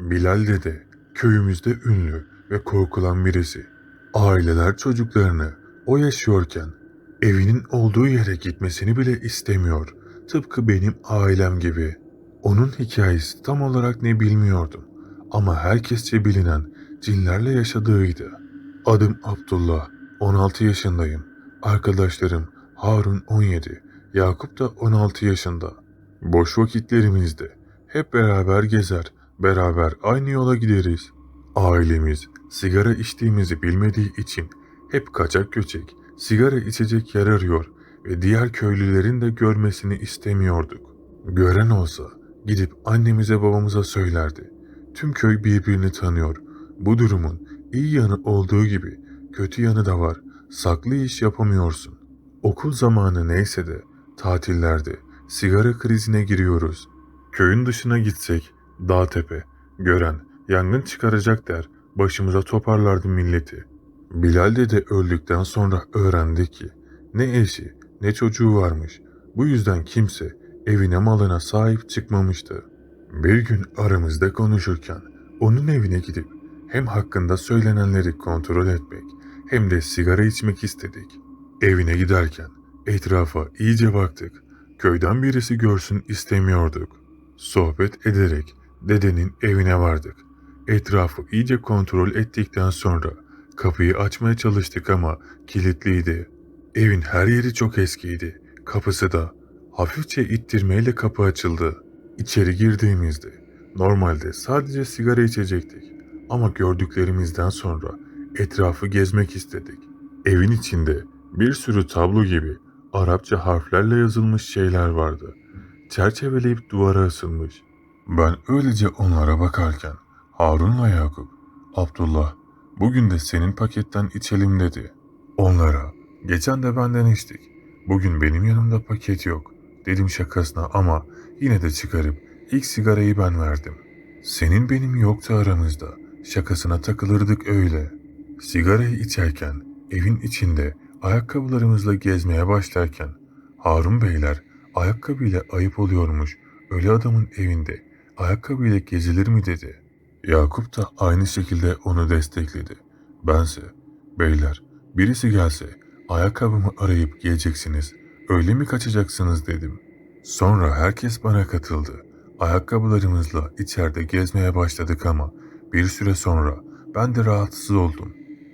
Bilal dede köyümüzde ünlü ve korkulan birisi. Aileler çocuklarını o yaşıyorken evinin olduğu yere gitmesini bile istemiyor. Tıpkı benim ailem gibi. Onun hikayesi tam olarak ne bilmiyordum. Ama herkesçe bilinen cinlerle yaşadığıydı. Adım Abdullah, 16 yaşındayım. Arkadaşlarım Harun 17, Yakup da 16 yaşında. Boş vakitlerimizde hep beraber gezer, beraber aynı yola gideriz. Ailemiz sigara içtiğimizi bilmediği için hep kaçak göçek, sigara içecek yer arıyor ve diğer köylülerin de görmesini istemiyorduk. Gören olsa gidip annemize babamıza söylerdi. Tüm köy birbirini tanıyor. Bu durumun iyi yanı olduğu gibi kötü yanı da var. Saklı iş yapamıyorsun. Okul zamanı neyse de tatillerde sigara krizine giriyoruz. Köyün dışına gitsek dağ tepe, gören yangın çıkaracak der başımıza toparlardı milleti. Bilal dede öldükten sonra öğrendik ki ne eşi ne çocuğu varmış. Bu yüzden kimse evine malına sahip çıkmamıştı. Bir gün aramızda konuşurken onun evine gidip hem hakkında söylenenleri kontrol etmek hem de sigara içmek istedik. Evine giderken etrafa iyice baktık. Köyden birisi görsün istemiyorduk. Sohbet ederek dedenin evine vardık. Etrafı iyice kontrol ettikten sonra kapıyı açmaya çalıştık ama kilitliydi. Evin her yeri çok eskiydi. Kapısı da hafifçe ittirmeyle kapı açıldı. İçeri girdiğimizde normalde sadece sigara içecektik. Ama gördüklerimizden sonra etrafı gezmek istedik. Evin içinde bir sürü tablo gibi Arapça harflerle yazılmış şeyler vardı. Çerçeveleyip duvara asılmış. Ben öylece onlara bakarken Harun'la Yakup, Abdullah, bugün de senin paketten içelim dedi. Onlara, geçen de benden içtik. Bugün benim yanımda paket yok. Dedim şakasına ama yine de çıkarıp ilk sigarayı ben verdim. Senin benim yoktu aramızda. Şakasına takılırdık öyle. Sigarayı içerken evin içinde ayakkabılarımızla gezmeye başlarken Harun beyler ayakkabıyla ayıp oluyormuş. Öyle adamın evinde ayakkabıyla gezilir mi dedi. Yakup da aynı şekilde onu destekledi. Bense beyler birisi gelse ayakkabımı arayıp geleceksiniz. Öyle mi kaçacaksınız dedim. Sonra herkes bana katıldı. Ayakkabılarımızla içeride gezmeye başladık ama bir süre sonra ben de rahatsız oldum.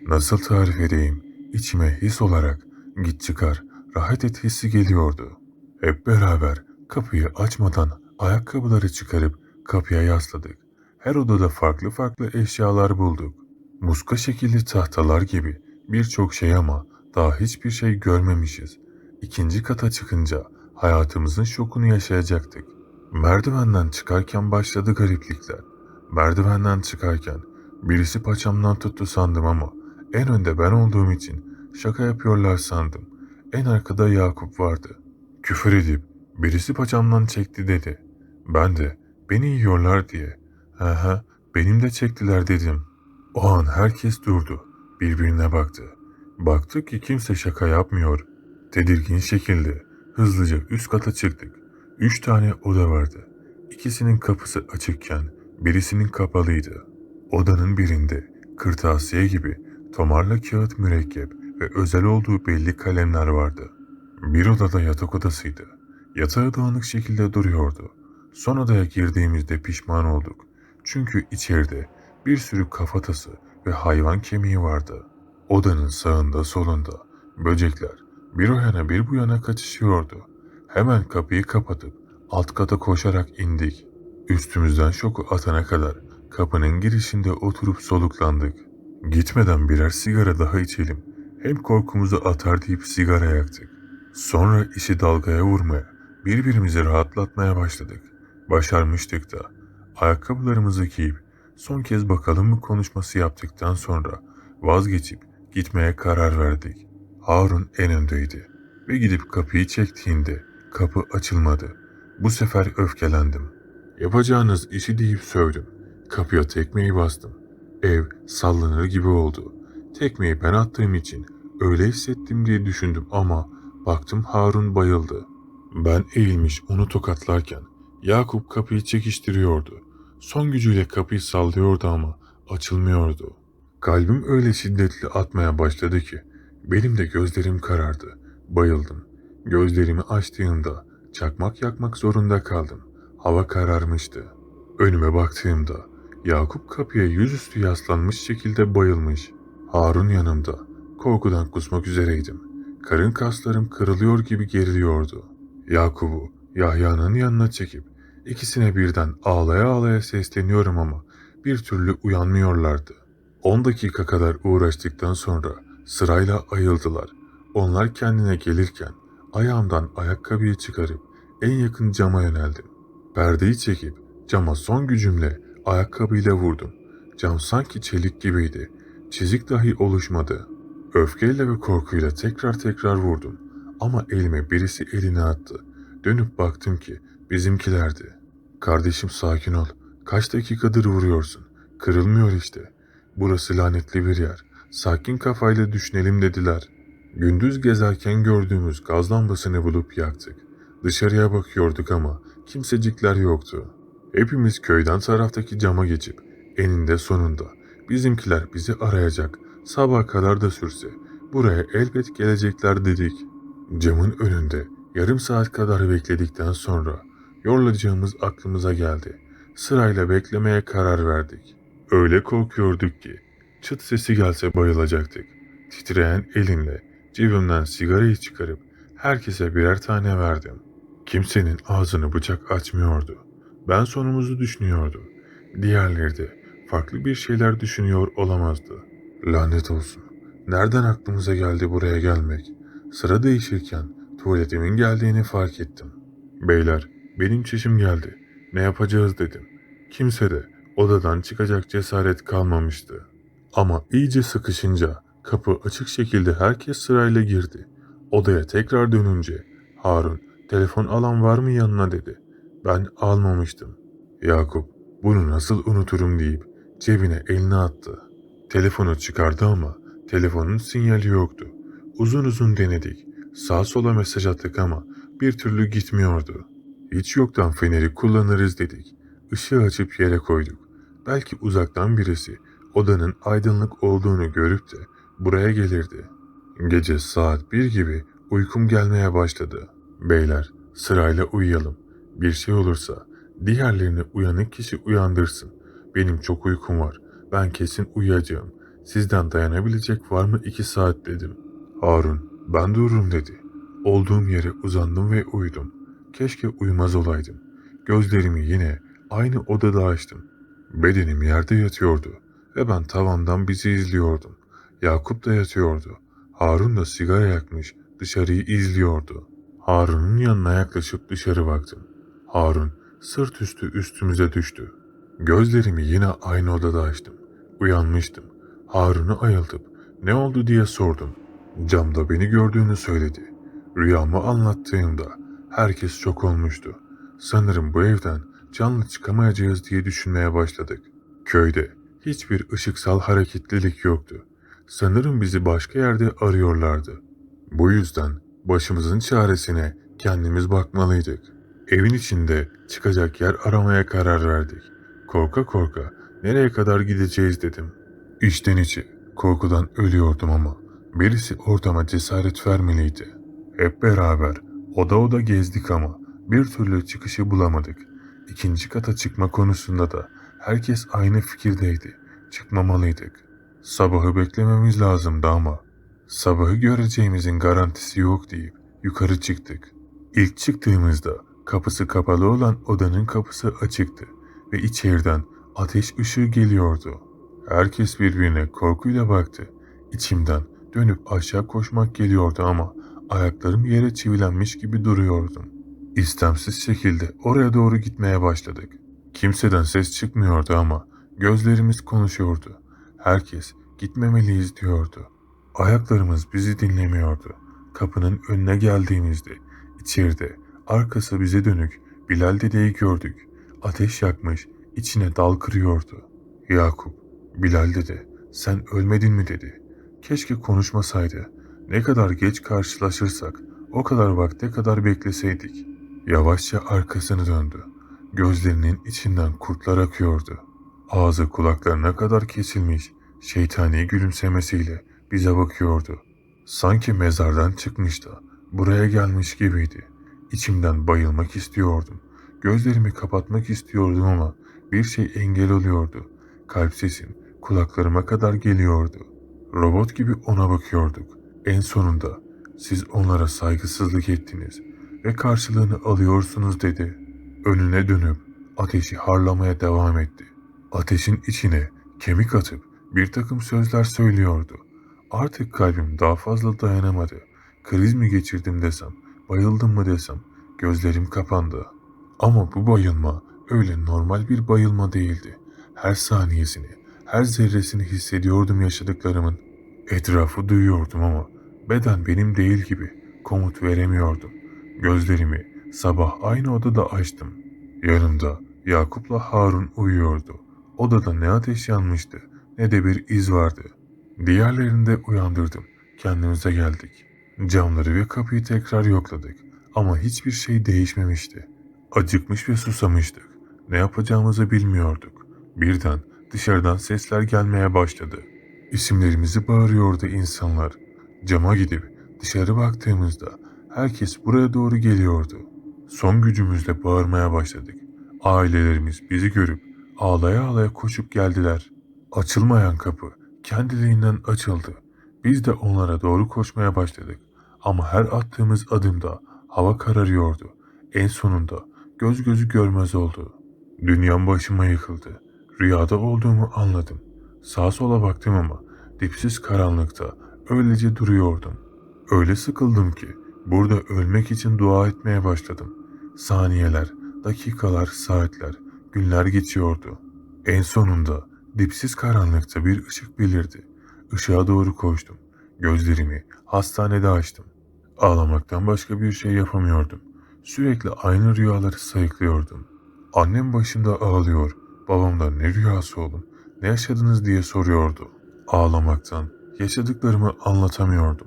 Nasıl tarif edeyim? İçime his olarak git çıkar, rahat et hissi geliyordu. Hep beraber kapıyı açmadan ayakkabıları çıkarıp kapıya yasladık. Her odada farklı farklı eşyalar bulduk. Muska şekilli tahtalar gibi birçok şey ama daha hiçbir şey görmemişiz. İkinci kata çıkınca hayatımızın şokunu yaşayacaktık. Merdivenden çıkarken başladı gariplikler. Merdivenden çıkarken birisi paçamdan tuttu sandım ama en önde ben olduğum için şaka yapıyorlar sandım. En arkada Yakup vardı. Küfür edip birisi paçamdan çekti dedi. Ben de beni yiyorlar diye. He benim de çektiler dedim. O an herkes durdu. Birbirine baktı. Baktık ki kimse şaka yapmıyor. Tedirgin şekilde hızlıca üst kata çıktık. Üç tane oda vardı. İkisinin kapısı açıkken birisinin kapalıydı. Odanın birinde kırtasiye gibi tomarla kağıt mürekkep ve özel olduğu belli kalemler vardı. Bir odada yatak odasıydı. Yatağı dağınık şekilde duruyordu. Son odaya girdiğimizde pişman olduk. Çünkü içeride bir sürü kafatası ve hayvan kemiği vardı. Odanın sağında solunda böcekler bir o yana bir bu yana kaçışıyordu. Hemen kapıyı kapatıp alt kata koşarak indik. Üstümüzden şoku atana kadar kapının girişinde oturup soluklandık. Gitmeden birer sigara daha içelim. Hem korkumuzu atar deyip sigara yaktık. Sonra işi dalgaya vurmaya, birbirimizi rahatlatmaya başladık. Başarmıştık da. Ayakkabılarımızı giyip son kez bakalım mı konuşması yaptıktan sonra vazgeçip gitmeye karar verdik. Harun en öndeydi ve gidip kapıyı çektiğinde kapı açılmadı. Bu sefer öfkelendim. Yapacağınız işi deyip sövdüm. Kapıya tekmeyi bastım. Ev sallanır gibi oldu. Tekmeyi ben attığım için öyle hissettim diye düşündüm ama baktım Harun bayıldı. Ben eğilmiş onu tokatlarken Yakup kapıyı çekiştiriyordu. son gücüyle kapıyı sallıyordu ama açılmıyordu. Kalbim öyle şiddetli atmaya başladı ki benim de gözlerim karardı. Bayıldım. Gözlerimi açtığımda çakmak yakmak zorunda kaldım. Hava kararmıştı. Önüme baktığımda Yakup kapıya yüzüstü yaslanmış şekilde bayılmış. Harun yanımda. Korkudan kusmak üzereydim. Karın kaslarım kırılıyor gibi geriliyordu. Yakup'u Yahya'nın yanına çekip ikisine birden ağlaya ağlaya sesleniyorum ama bir türlü uyanmıyorlardı. 10 dakika kadar uğraştıktan sonra sırayla ayıldılar. Onlar kendine gelirken ayağımdan ayakkabıyı çıkarıp en yakın cama yöneldim. Perdeyi çekip cama son gücümle ayakkabıyla vurdum. Cam sanki çelik gibiydi. Çizik dahi oluşmadı. Öfkeyle ve korkuyla tekrar tekrar vurdum. Ama elime birisi elini attı. Dönüp baktım ki bizimkilerdi. Kardeşim sakin ol. Kaç dakikadır vuruyorsun. Kırılmıyor işte. Burası lanetli bir yer. Sakin kafayla düşünelim dediler. Gündüz gezerken gördüğümüz gaz lambasını bulup yaktık. Dışarıya bakıyorduk ama kimsecikler yoktu. Hepimiz köyden taraftaki cama geçip eninde sonunda bizimkiler bizi arayacak. Sabah kadar da sürse buraya elbet gelecekler dedik. Camın önünde yarım saat kadar bekledikten sonra yorulacağımız aklımıza geldi. Sırayla beklemeye karar verdik. Öyle korkuyorduk ki çıt sesi gelse bayılacaktık. Titreyen elimle cebimden sigarayı çıkarıp herkese birer tane verdim. Kimsenin ağzını bıçak açmıyordu. Ben sonumuzu düşünüyordu. Diğerleri de farklı bir şeyler düşünüyor olamazdı. Lanet olsun. Nereden aklımıza geldi buraya gelmek? Sıra değişirken tuvaletimin geldiğini fark ettim. Beyler, benim çişim geldi. Ne yapacağız dedim. Kimse de odadan çıkacak cesaret kalmamıştı. Ama iyice sıkışınca kapı açık şekilde herkes sırayla girdi. Odaya tekrar dönünce Harun telefon alan var mı yanına dedi. Ben almamıştım. Yakup bunu nasıl unuturum deyip cebine elini attı. Telefonu çıkardı ama telefonun sinyali yoktu. Uzun uzun denedik. Sağ sola mesaj attık ama bir türlü gitmiyordu. Hiç yoktan feneri kullanırız dedik. Işığı açıp yere koyduk. Belki uzaktan birisi odanın aydınlık olduğunu görüp de buraya gelirdi. Gece saat bir gibi uykum gelmeye başladı. Beyler sırayla uyuyalım. Bir şey olursa diğerlerini uyanık kişi uyandırsın. Benim çok uykum var. Ben kesin uyuyacağım. Sizden dayanabilecek var mı iki saat dedim. Harun ben dururum dedi. Olduğum yere uzandım ve uyudum. Keşke uyumaz olaydım. Gözlerimi yine aynı odada açtım. Bedenim yerde yatıyordu ve ben tavandan bizi izliyordum. Yakup da yatıyordu. Harun da sigara yakmış dışarıyı izliyordu. Harun'un yanına yaklaşıp dışarı baktım. Harun sırt üstü üstümüze düştü. Gözlerimi yine aynı odada açtım. Uyanmıştım. Harun'u ayıltıp ne oldu diye sordum. Camda beni gördüğünü söyledi. Rüyamı anlattığımda herkes çok olmuştu. Sanırım bu evden canlı çıkamayacağız diye düşünmeye başladık. Köyde hiçbir ışıksal hareketlilik yoktu. Sanırım bizi başka yerde arıyorlardı. Bu yüzden başımızın çaresine kendimiz bakmalıydık. Evin içinde çıkacak yer aramaya karar verdik. Korka korka nereye kadar gideceğiz dedim. İçten içe korkudan ölüyordum ama birisi ortama cesaret vermeliydi. Hep beraber oda oda gezdik ama bir türlü çıkışı bulamadık. İkinci kata çıkma konusunda da herkes aynı fikirdeydi. Çıkmamalıydık. Sabahı beklememiz lazımdı ama sabahı göreceğimizin garantisi yok deyip yukarı çıktık. İlk çıktığımızda kapısı kapalı olan odanın kapısı açıktı ve içeriden ateş ışığı geliyordu. Herkes birbirine korkuyla baktı. İçimden dönüp aşağı koşmak geliyordu ama ayaklarım yere çivilenmiş gibi duruyordum. İstemsiz şekilde oraya doğru gitmeye başladık. Kimseden ses çıkmıyordu ama gözlerimiz konuşuyordu. Herkes gitmemeliyiz diyordu. Ayaklarımız bizi dinlemiyordu. Kapının önüne geldiğimizde içeride arkası bize dönük Bilal dedeyi gördük. Ateş yakmış, içine dal kırıyordu. Yakup, Bilal dede, sen ölmedin mi dedi. Keşke konuşmasaydı. Ne kadar geç karşılaşırsak o kadar vakte kadar bekleseydik. Yavaşça arkasını döndü. Gözlerinin içinden kurtlar akıyordu. Ağzı kulaklarına kadar kesilmiş, şeytani gülümsemesiyle bize bakıyordu. Sanki mezardan çıkmış da buraya gelmiş gibiydi. İçimden bayılmak istiyordum. Gözlerimi kapatmak istiyordum ama bir şey engel oluyordu. Kalp sesim kulaklarıma kadar geliyordu. Robot gibi ona bakıyorduk. En sonunda siz onlara saygısızlık ettiniz ve karşılığını alıyorsunuz dedi. Önüne dönüp ateşi harlamaya devam etti. Ateşin içine kemik atıp bir takım sözler söylüyordu. Artık kalbim daha fazla dayanamadı. Kriz mi geçirdim desem, bayıldım mı desem, gözlerim kapandı. Ama bu bayılma öyle normal bir bayılma değildi. Her saniyesini, her zerresini hissediyordum yaşadıklarımın. Etrafı duyuyordum ama beden benim değil gibi komut veremiyordum. Gözlerimi sabah aynı odada açtım. Yanımda Yakup'la Harun uyuyordu. Odada ne ateş yanmıştı ne de bir iz vardı. Diğerlerini de uyandırdım. Kendimize geldik. Camları ve kapıyı tekrar yokladık. Ama hiçbir şey değişmemişti. Acıkmış ve susamıştık. Ne yapacağımızı bilmiyorduk. Birden dışarıdan sesler gelmeye başladı. İsimlerimizi bağırıyordu insanlar. Cama gidip dışarı baktığımızda herkes buraya doğru geliyordu. Son gücümüzle bağırmaya başladık. Ailelerimiz bizi görüp ağlaya ağlaya koşup geldiler. Açılmayan kapı kendiliğinden açıldı. Biz de onlara doğru koşmaya başladık. Ama her attığımız adımda hava kararıyordu. En sonunda göz gözü görmez oldu. Dünyam başıma yıkıldı. Rüyada olduğumu anladım. Sağa sola baktım ama dipsiz karanlıkta öylece duruyordum. Öyle sıkıldım ki burada ölmek için dua etmeye başladım. Saniyeler, dakikalar, saatler, günler geçiyordu. En sonunda dipsiz karanlıkta bir ışık belirdi. Işığa doğru koştum. Gözlerimi hastanede açtım. Ağlamaktan başka bir şey yapamıyordum. Sürekli aynı rüyaları sayıklıyordum. Annem başında ağlıyor. Babam da ne rüyası oğlum, ne yaşadınız diye soruyordu. Ağlamaktan yaşadıklarımı anlatamıyordum.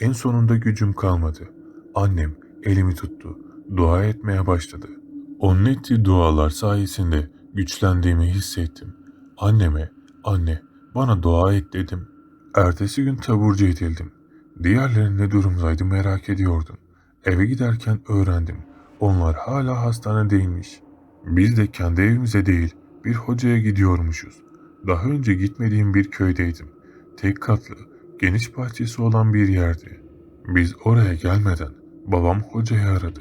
En sonunda gücüm kalmadı. Annem elimi tuttu. Dua etmeye başladı. Onun ettiği dualar sayesinde güçlendiğimi hissettim. Anneme, anne bana dua et dedim. Ertesi gün taburcu edildim. Diğerlerinin ne durumdaydı merak ediyordum. Eve giderken öğrendim. Onlar hala hastanedeymiş. Biz de kendi evimize değil bir hocaya gidiyormuşuz. Daha önce gitmediğim bir köydeydim. Tek katlı, geniş bahçesi olan bir yerdi. Biz oraya gelmeden babam hocayı aradı.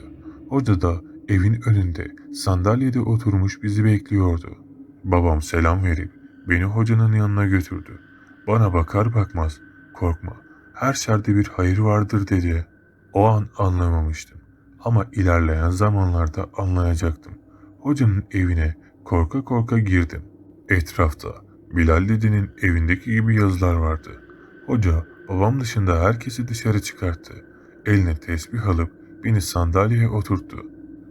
Hoca da evin önünde sandalyede oturmuş bizi bekliyordu. Babam selam verip beni hocanın yanına götürdü. Bana bakar bakmaz korkma her şerde bir hayır vardır dedi. O an anlamamıştım ama ilerleyen zamanlarda anlayacaktım. Hocanın evine korka korka girdim. Etrafta Bilal dedenin evindeki gibi yazılar vardı. Hoca babam dışında herkesi dışarı çıkarttı. Eline tesbih alıp beni sandalyeye oturttu.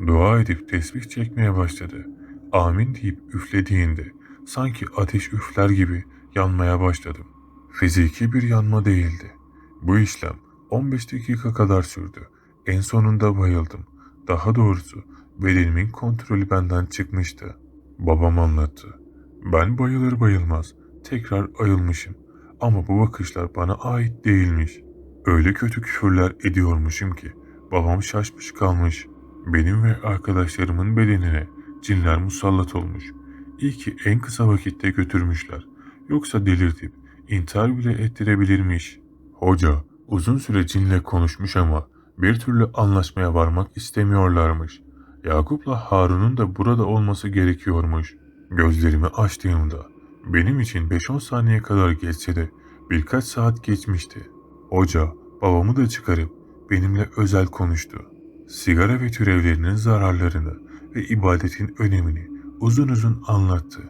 Dua edip tesbih çekmeye başladı. Amin deyip üflediğinde sanki ateş üfler gibi yanmaya başladım. Fiziki bir yanma değildi. Bu işlem 15 dakika kadar sürdü. En sonunda bayıldım. Daha doğrusu bedenimin kontrolü benden çıkmıştı. Babam anlattı. Ben bayılır bayılmaz tekrar ayılmışım. Ama bu bakışlar bana ait değilmiş. Öyle kötü küfürler ediyormuşum ki babam şaşmış kalmış. Benim ve arkadaşlarımın bedenine cinler musallat olmuş. İyi ki en kısa vakitte götürmüşler. Yoksa delirtip intihar bile ettirebilirmiş. Hoca uzun süre cinle konuşmuş ama bir türlü anlaşmaya varmak istemiyorlarmış. Yakup'la Harun'un da burada olması gerekiyormuş. Gözlerimi açtığımda benim için 5-10 saniye kadar geçse de birkaç saat geçmişti. Hoca babamı da çıkarıp benimle özel konuştu. Sigara ve türevlerinin zararlarını ve ibadetin önemini uzun uzun anlattı.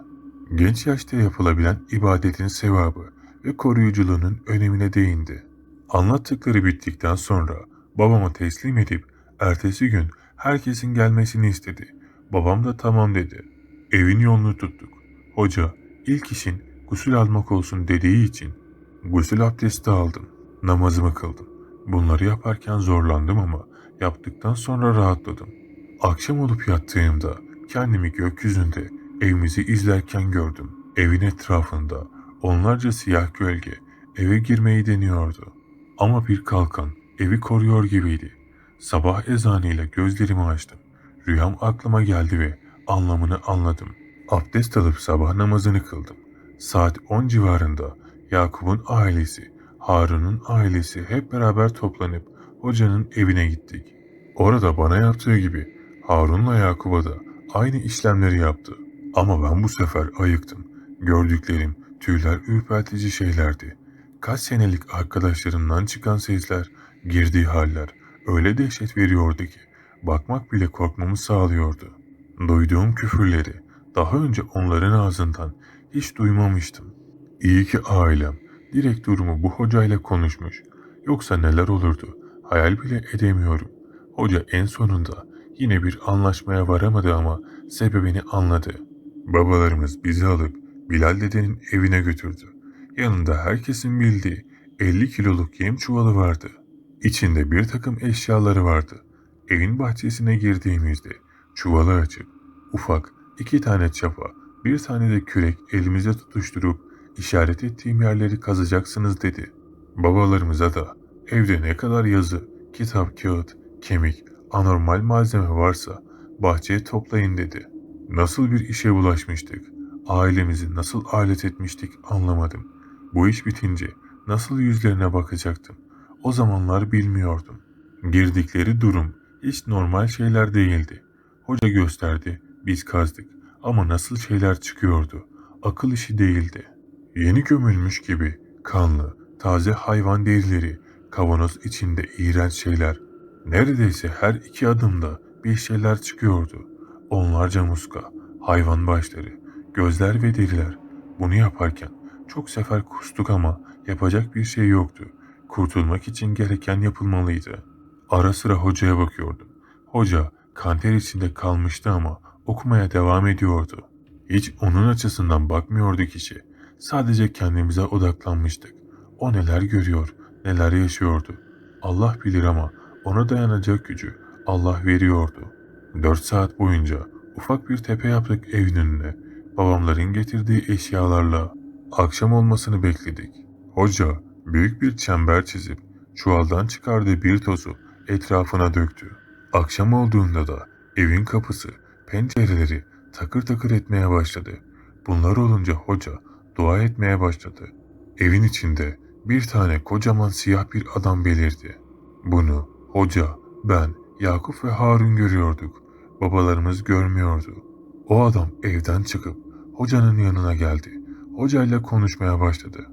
Genç yaşta yapılabilen ibadetin sevabı ve koruyuculuğunun önemine değindi. Anlattıkları bittikten sonra babama teslim edip ertesi gün herkesin gelmesini istedi. Babam da tamam dedi. Evin yolunu tuttuk. Hoca ilk işin gusül almak olsun dediği için gusül abdesti aldım. Namazımı kıldım. Bunları yaparken zorlandım ama yaptıktan sonra rahatladım. Akşam olup yattığımda kendimi gökyüzünde evimizi izlerken gördüm. Evin etrafında onlarca siyah gölge eve girmeyi deniyordu. Ama bir kalkan evi koruyor gibiydi. Sabah ezanıyla gözlerimi açtım. Rüyam aklıma geldi ve anlamını anladım. Abdest alıp sabah namazını kıldım. Saat 10 civarında Yakup'un ailesi, Harun'un ailesi hep beraber toplanıp hocanın evine gittik. Orada bana yaptığı gibi Harun'la Yakup'a da aynı işlemleri yaptı. Ama ben bu sefer ayıktım. Gördüklerim tüyler ürpertici şeylerdi. Kaç senelik arkadaşlarımdan çıkan sesler, girdiği haller öyle dehşet veriyordu ki bakmak bile korkmamı sağlıyordu. Duyduğum küfürleri daha önce onların ağzından hiç duymamıştım. İyi ki ailem direkt durumu bu hocayla konuşmuş. Yoksa neler olurdu hayal bile edemiyorum. Hoca en sonunda yine bir anlaşmaya varamadı ama sebebini anladı. Babalarımız bizi alıp Bilal dedenin evine götürdü. Yanında herkesin bildiği 50 kiloluk yem çuvalı vardı. İçinde bir takım eşyaları vardı. Evin bahçesine girdiğimizde çuvalı açıp ufak iki tane çapa, bir tane de kürek elimize tutuşturup işaret ettiğim yerleri kazacaksınız dedi. Babalarımıza da evde ne kadar yazı, kitap, kağıt, kemik, anormal malzeme varsa bahçeye toplayın dedi. Nasıl bir işe bulaşmıştık, ailemizi nasıl alet etmiştik anlamadım. Bu iş bitince nasıl yüzlerine bakacaktım. O zamanlar bilmiyordum. Girdikleri durum hiç normal şeyler değildi. Hoca gösterdi, biz kazdık ama nasıl şeyler çıkıyordu. Akıl işi değildi. Yeni gömülmüş gibi kanlı, taze hayvan derileri, kavanoz içinde iğrenç şeyler. Neredeyse her iki adımda bir şeyler çıkıyordu. Onlarca muska, hayvan başları, gözler ve deriler. Bunu yaparken çok sefer kustuk ama yapacak bir şey yoktu. Kurtulmak için gereken yapılmalıydı. Ara sıra hocaya bakıyordum. Hoca kanter içinde kalmıştı ama okumaya devam ediyordu. Hiç onun açısından bakmıyordu kişi. Sadece kendimize odaklanmıştık. O neler görüyor, neler yaşıyordu. Allah bilir ama ona dayanacak gücü Allah veriyordu. Dört saat boyunca ufak bir tepe yaptık evin önüne. Babamların getirdiği eşyalarla akşam olmasını bekledik. Hoca büyük bir çember çizip çuvaldan çıkardığı bir tozu etrafına döktü. Akşam olduğunda da evin kapısı, pencereleri takır takır etmeye başladı. Bunlar olunca hoca dua etmeye başladı. Evin içinde bir tane kocaman siyah bir adam belirdi. Bunu hoca, ben, Yakup ve Harun görüyorduk. Babalarımız görmüyordu. O adam evden çıkıp hocanın yanına geldi. Hocayla konuşmaya başladı.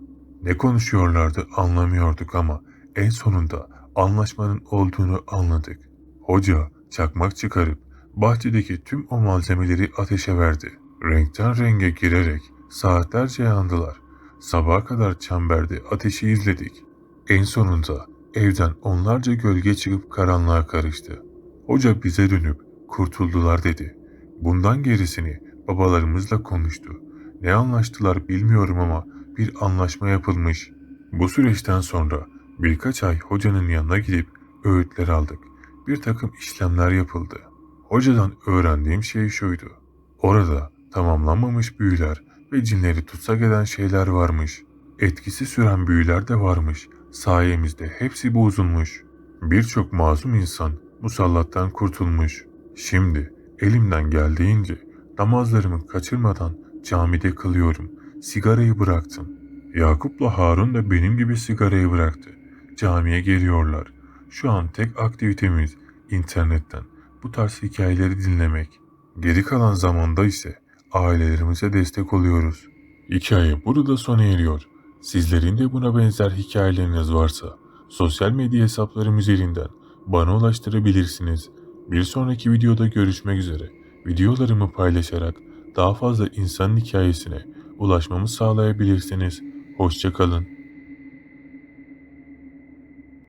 Ne konuşuyorlardı anlamıyorduk ama en sonunda anlaşmanın olduğunu anladık. Hoca çakmak çıkarıp bahçedeki tüm o malzemeleri ateşe verdi. Renkten renge girerek saatlerce yandılar. Sabaha kadar çemberde ateşi izledik. En sonunda evden onlarca gölge çıkıp karanlığa karıştı. Hoca bize dönüp kurtuldular dedi. Bundan gerisini babalarımızla konuştu. Ne anlaştılar bilmiyorum ama bir anlaşma yapılmış. Bu süreçten sonra birkaç ay hocanın yanına gidip öğütler aldık. Bir takım işlemler yapıldı. Hocadan öğrendiğim şey şuydu. Orada tamamlanmamış büyüler ve cinleri tutsak eden şeyler varmış. Etkisi süren büyüler de varmış. Sayemizde hepsi bozulmuş. Birçok masum insan musallattan kurtulmuş. Şimdi elimden geldiğince namazlarımı kaçırmadan camide kılıyorum. Sigarayı bıraktım. Yakup'la Harun da benim gibi sigarayı bıraktı. Camiye geliyorlar. Şu an tek aktivitemiz internetten bu tarz hikayeleri dinlemek. Geri kalan zamanda ise ailelerimize destek oluyoruz. Hikaye burada sona eriyor. Sizlerin de buna benzer hikayeleriniz varsa sosyal medya hesaplarım üzerinden bana ulaştırabilirsiniz. Bir sonraki videoda görüşmek üzere. Videolarımı paylaşarak daha fazla insan hikayesine ulaşmamı sağlayabilirsiniz. Hoşçakalın.